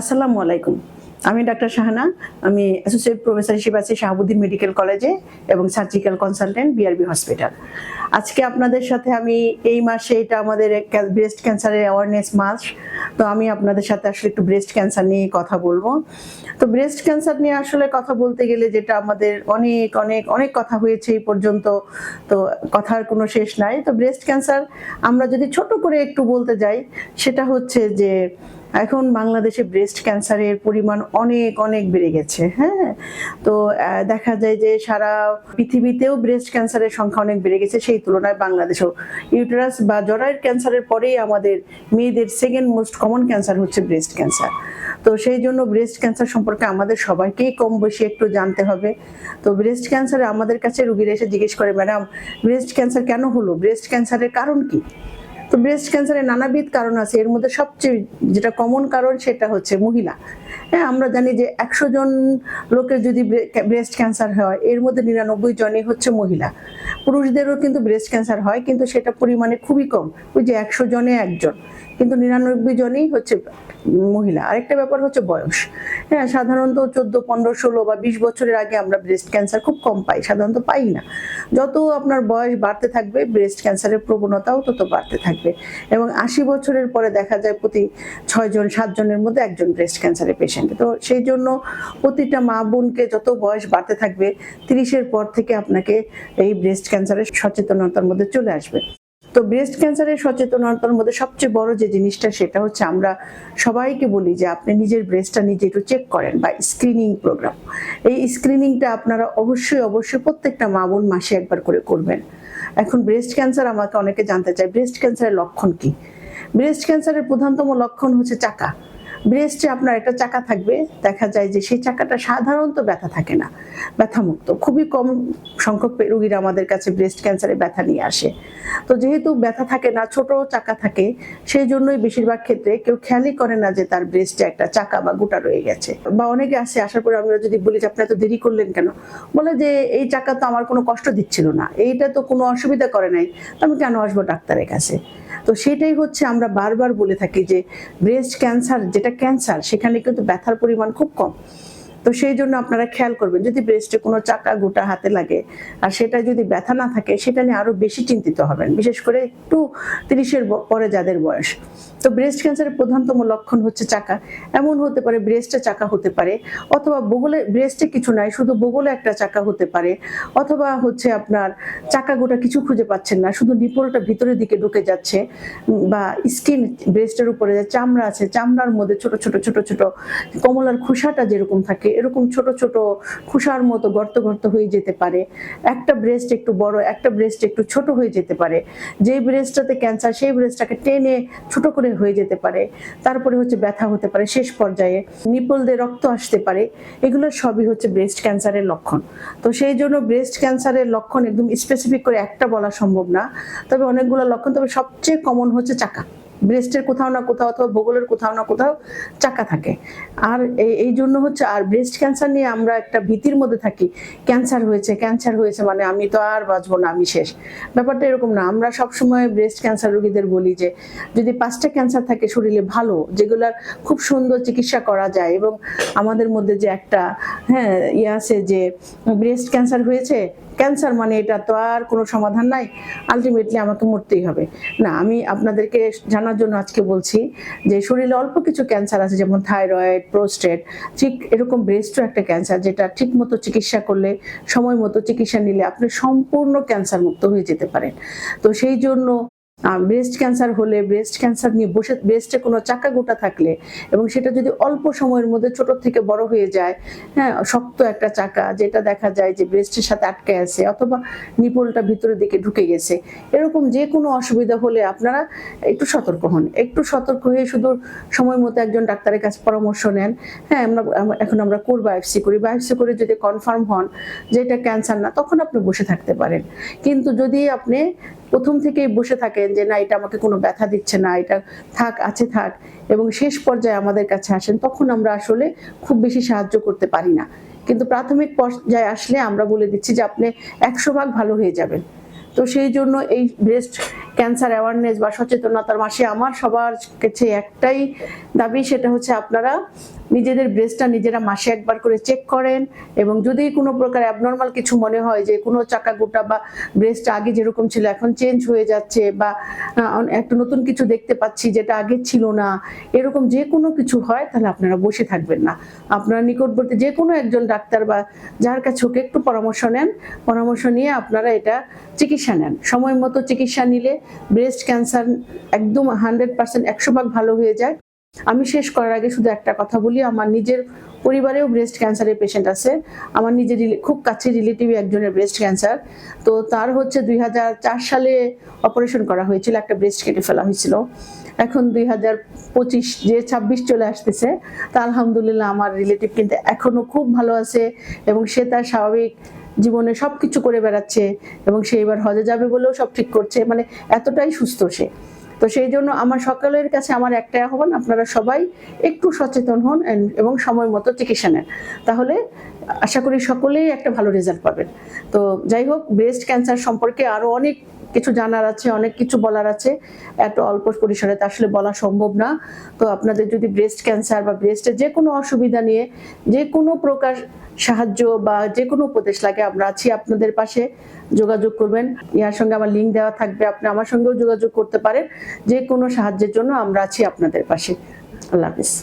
আসসালামু আলাইকুম। আমি ডাক্তার শাহানা, আমি অ্যাসোসিয়েট প্রফেসর হিসেবে আছি শাহাবুদ্দিন মেডিকেল কলেজে এবং সার্জিক্যাল কনসালটেন্ট বিআরবি হসপিটাল। আজকে আপনাদের সাথে আমি এই মাসে এটা আমাদের ব্রেস্ট ক্যান্সারের অ্যাওয়ারনেস মাস, তো আমি আপনাদের সাথে আসলে একটু ব্রেস্ট ক্যান্সার নিয়ে কথা বলব। তো ব্রেস্ট ক্যান্সার নিয়ে আসলে কথা বলতে গেলে যেটা আমাদের অনেক অনেক অনেক কথা হয়েছে এই পর্যন্ত, তো কথার কোনো শেষ নাই। তো ব্রেস্ট ক্যান্সার আমরা যদি ছোট করে একটু বলতে যাই, সেটা হচ্ছে যে এখন বাংলাদেশে ব্রেস্ট ক্যান্সারের পরিমাণ অনেক অনেক বেড়ে গেছে হ্যাঁ? তো দেখা যায় যে সারা পৃথিবীতেও ব্রেস্ট ক্যান্সারের সংখ্যা অনেক বেড়ে গেছে, সেই তুলনায় বাংলাদেশেও। ইউটেরাস বা জরায়ুর ক্যান্সারের পরেই আমাদের মেয়েদের সেকেন্ড মোস্ট কমন ক্যান্সার হচ্ছে ব্রেস্ট ক্যান্সার তো সেই জন্য ব্রেস্ট ক্যান্সার সম্পর্কে আমাদের সবাইকেই কম বেশি একটু জানতে হবে। তো ব্রেস্ট ক্যান্সারে আমাদের কাছে রুগীরা এসে জিজ্ঞেস করে, ম্যাডাম ব্রেস্ট ক্যান্সার কেন হলো? ব্রেস্ট ক্যান্সারের কারণ কি? তো ব্রেস্ট ক্যান্সারের নানাবিধ কারণ আছে। এর মধ্যে সবচেয়ে যেটা কমন কারণ সেটা হচ্ছে মহিলা। হ্যাঁ আমরা জানি যে একশো জন লোকের যদি ব্রেস্ট ক্যান্সার হয়, এর মধ্যে নিরানব্বই জনই হচ্ছে মহিলা। পুরুষদেরও কিন্তু ব্রেস্ট ক্যান্সার হয়, কিন্তু সেটা পরিমাণে খুবই কম। ওই যে একশো জনে একজন। কিন্তু নিরানব্বই জনই হচ্ছে মহিলা। আরেকটা ব্যাপার হচ্ছে বয়স। হ্যাঁ সাধারণত চোদ্দ, পনেরো, ষোলো বা বিশ বছরের আগে আমরা ব্রেস্ট ক্যান্সার খুব কম পাই, সাধারণত পাই না। যত আপনার বয়স বাড়তে থাকবে ব্রেস্ট ক্যান্সারের প্রবণতাও তত বাড়তে থাকবে। এবং আশি বছরের পরে দেখা যায় প্রতি ছয়জন সাতজনের মধ্যে একজন ব্রেস্ট ক্যান্সারের পেশেন্ট তো সেই জন্য প্রতিটা মা বোনকে যত বয়স বাড়তে থাকবে, তিরিশের পর থেকে আপনাকে এই ব্রেস্ট ক্যান্সারের সচেতনতার মধ্যে চলে আসবে। তো ব্রেস্ট ক্যান্সারের সচেতনতার মধ্যে সবচেয়ে বড় যে জিনিসটা সেটা হচ্ছে আমরা সবাইকে বলি যে আপনি নিজের ব্রেস্টটা নিজে একটু চেক করেন বা স্ক্রিনিং প্রোগ্রাম এই স্ক্রিনিংটা আপনারা অবশ্যই অবশ্যই প্রত্যেকটা মা বোন মাসে একবার করে করবেন। এখন ব্রেস্ট ক্যান্সার আমাকে অনেকে জানতে চায় ব্রেস্ট ক্যান্সারের লক্ষণ কি? ব্রেস্ট ক্যান্সারের প্রধানতম লক্ষণ হচ্ছে চাকা। ব্রেস্টে আপনার একটা চাকা থাকবে, দেখা যায় যে সেই চাকাটা সাধারণত ব্যথা থাকে না, ব্যথামুক্ত। খুবই কম সংখ্যক রোগীরা আমাদের কাছে ব্রেস্ট ক্যান্সারে ব্যথা নিয়ে আসে। তো যেহেতু ব্যথা থাকে না, ছোট চাকা থাকে, সেই জন্যই বেশিরভাগ ক্ষেত্রে কেউ খেয়ালই করে না যে তার ব্রেস্টে একটা চাকা বা গোটা রয়ে গেছে। বা অনেকে আসে আসার পরে আমরা যদি বলি যে, আপনি এত দেরি করলেন কেন? বলে যে, এই চাকা তো আমার কোনো কষ্ট দিচ্ছিল না, এইটা তো কোনো অসুবিধা করে নাই আমি কেন আসব ডাক্তারের কাছে? তো সেটাই হচ্ছে আমরা বারবার বলে থাকি যে ব্রেস্ট ক্যান্সার যেটা ক্যান্সার সেখানে কিন্তু ব্যথার পরিমাণ খুব কম। তো সেই জন্য আপনারা খেয়াল করবেন, যদি ব্রেস্টে কোনো চাকা গোটা হাতে লাগে আর সেটা যদি ব্যথা না থাকে, সেটা নিয়ে আরও বেশি চিন্তিত হবেন। বিশেষ করে একটু তিরিশের পরে যাদের বয়স। তো ব্রেস্ট ক্যান্সারের প্রধানতম লক্ষণ হচ্ছে চাকা। এমন হতে পারে ব্রেস্টে চাকা হতে পারে, অথবা বগলে ব্রেস্টে কিছু নাই, শুধু বগলে একটা চাকা হতে পারে, অথবা হচ্ছে আপনার চাকা গোটা কিছু খুঁজে পাচ্ছেন না, শুধু নিপলটা ভিতরের দিকে ঢুকে যাচ্ছে বা স্কিন ব্রেস্টের উপরে চামড়া আছে, চামড়ার মধ্যে ছোট ছোট ছোট ছোট কমলার খোসাটা যেরকম থাকে এরকম ছোট ছোট খুশার মতো গর্ত গর্ত হয়ে যেতে পারে। একটা ব্রেস্ট একটু বড়, একটা ব্রেস্ট একটু ছোট হয়ে যেতে পারে। যেই ব্রেস্টটাতে ক্যান্সার সেই ব্রেস্টটাকে টেনে ছোট করে হয়ে যেতে পারে। তারপরে হচ্ছে ব্যথা হতে পারে শেষ পর্যায়ে। নিপল দিয়ে রক্ত আসতে পারে। এগুলো সবই হচ্ছে ব্রেস্ট ক্যান্সারের লক্ষণ। তো সেই জন্য ব্রেস্ট ক্যান্সারের লক্ষণ একদম স্পেসিফিক করে একটা বলা সম্ভব না। তবে অনেকগুলো লক্ষণ, তবে সবচেয়ে কমন হচ্ছে চাকা। ব্রেস্টের কোথাও না কোথাও অথবা ভূগোলের কোথাও না কোথাও চাকা থাকে। আর এই- জন্য হচ্ছে, আর ব্রেস্ট ক্যান্সার নিয়ে আমরা একটা ভীতির মধ্যে থাকি। ক্যান্সার হয়েছে ক্যান্সার হয়েছে মানে আমি তো আর বাঁচবো না, আমি শেষ। ব্যাপারটা এরকম না, আমরা সবসময় ব্রেস্ট ক্যান্সার রোগীদের বলি যে, যদি পাঁচটা ক্যান্সার থাকে শরীরে ভালো, যেগুলার খুব সুন্দর চিকিৎসা করা যায় এবং আমাদের মধ্যে যে একটা হ্যাঁ ইয়ে আছে যে, ব্রেস্ট ক্যান্সার হয়েছে ক্যান্সার মানে এটা তো আর কোনো সমাধান নাই। আলটিমেটলি আমাকে মরতেই হবে। না, আমি আপনাদেরকে জানার জন্য আজকে বলছি যে শরীরে অল্প কিছু ক্যান্সার আছে, যেমন থাইরয়েড, প্রোস্টেট, ঠিক এরকম ব্রেস্টও একটা ক্যান্সার যেটা ঠিক মতো চিকিৎসা করলে, সময় মতো চিকিৎসা নিলে আপনি সম্পূর্ণ ক্যান্সার মুক্ত হয়ে যেতে পারেন। তো সেই জন্য ব্রেস্ট ক্যান্সার হলে ব্রেস্ট ক্যান্সার নিয়ে বসে ব্রেস্টে কোনো চাকা গোটা থাকলে এবং সেটা যদি অল্প সময়ের মধ্যে ছোট থেকে বড় হয়ে যায় হ্যাঁ শক্ত একটা চাকা যেটা দেখা যায় যে ব্রেস্টের সাথে আটকে আছে অথবা নিপলটা ভিতরের দিকে ঢুকে গেছে, এরকম যে কোনো অসুবিধা হলে আপনারা একটু সতর্ক হন। একটু সতর্ক হয়ে শুধু সময় মতো একজন ডাক্তারের কাছে পরামর্শ নেন। হ্যাঁ আমরা এখন আমরা কোর বায়োপসি করি। বায়োপসি করে যদি কনফার্ম হন যে এটা ক্যান্সার না, তখন আপনি বসে থাকতে পারেন। কিন্তু যদি আপনি প্রথম থেকেই বসে থাকেন যে, না, এটা আমাকে কোনো ব্যথা দিচ্ছে না, এটা থাক, আছে থাক। এবং শেষ পর্যায়ে আমাদের কাছে আসেন, তখন আমরা আসলে খুব বেশি সাহায্য করতে পারি না। কিন্তু প্রাথমিক পর্যায়ে আসলে আমরা বলে দিচ্ছি যে, আপনি একশো ভাগ ভালো হয়ে যাবেন। তো সেই জন্য এই ব্রেস্ট ক্যান্সার অ্যাওয়ারনেস বা সচেতনতার মাসে আমার সবার কাছে একটাই দাবি, সেটা হচ্ছে আপনারা নিজেদের ব্রেস্টটা নিজেরা মাসে একবার করে চেক করেন এবং যদি কোনো প্রকার অ্যাবনর্মাল কিছু মনে হয় যে কোনো চাকা গোটা বা ব্রেস্ট আগে যেরকম ছিল এখন চেঞ্জ হয়ে যাচ্ছে বা একটা নতুন কিছু দেখতে পাচ্ছি যেটা আগে ছিল না, এরকম যে কোনো কিছু হয় তাহলে আপনারা বসে থাকবেন না। আপনারা নিকটবর্তী যে কোনো একজন ডাক্তার বা যার কাছে হোক একটু পরামর্শ নেন, পরামর্শ নিয়ে আপনারা এটা চিকিৎসা নেন। সময় মতো চিকিৎসা নিলে ব্রেস্ট ক্যান্সার একদম হান্ড্রেড পার্সেন্ট একশো ভাগ ভালো হয়ে যায়। আমি শেষ করার আগে শুধু একটা কথা বলি, আমার নিজের পরিবারেও ব্রেস্ট ক্যান্সারের পেশেন্ট আছে। আমার নিজের খুব কাছে রিলেটিভ একজনের ব্রেস্ট ক্যান্সার তো তার হচ্ছে দুই হাজার চার সালে অপারেশন করা হয়েছিল, একটা ব্রেস্ট কেটে ফেলা হয়েছিল। এখন দুই হাজার পঁচিশ যে ছাব্বিশ চলে আসতেছে, তা আলহামদুলিল্লাহ আমার রিলেটিভ কিন্তু এখনও খুব ভালো আছে এবং সে তার স্বাভাবিক জীবনে সব কিছু করে বেড়াচ্ছে এবং সে এবার হজে যাবে বলেও সব ঠিক করছে। মানে এতটাই সুস্থ সে। তো সেই জন্য আমার সকলের কাছে আমার একটাই আহ্বান, আপনারা সবাই একটু সচেতন হন এবং সময় মতো চিকিৎসা নেন। তাহলে আশা করি সকলেই একটা ভালো রেজাল্ট পাবেন। তো যাই হোক ব্রেস্ট ক্যান্সার সম্পর্কে আরও অনেক কিছু জানার আছে, অনেক কিছু বলার আছে। এত অল্প পরিসরে তা আসলে বলা সম্ভব না। তো আপনাদের যদি ব্রেস্ট ক্যান্সার বা ব্রেস্টের যে কোনো অসুবিধা নিয়ে যে কোনো প্রকার সাহায্য বা যে কোনো উপদেশ লাগে, আমরা আছি আপনাদের পাশে। যোগাযোগ করবেন। ইয়ার সঙ্গে আমার লিঙ্ক দেওয়া থাকবে, আপনি আমার সঙ্গেও যোগাযোগ করতে পারেন। যে কোনো সাহায্যের জন্য আমরা আছি আপনাদের পাশে। আল্লাহ হাফিজ।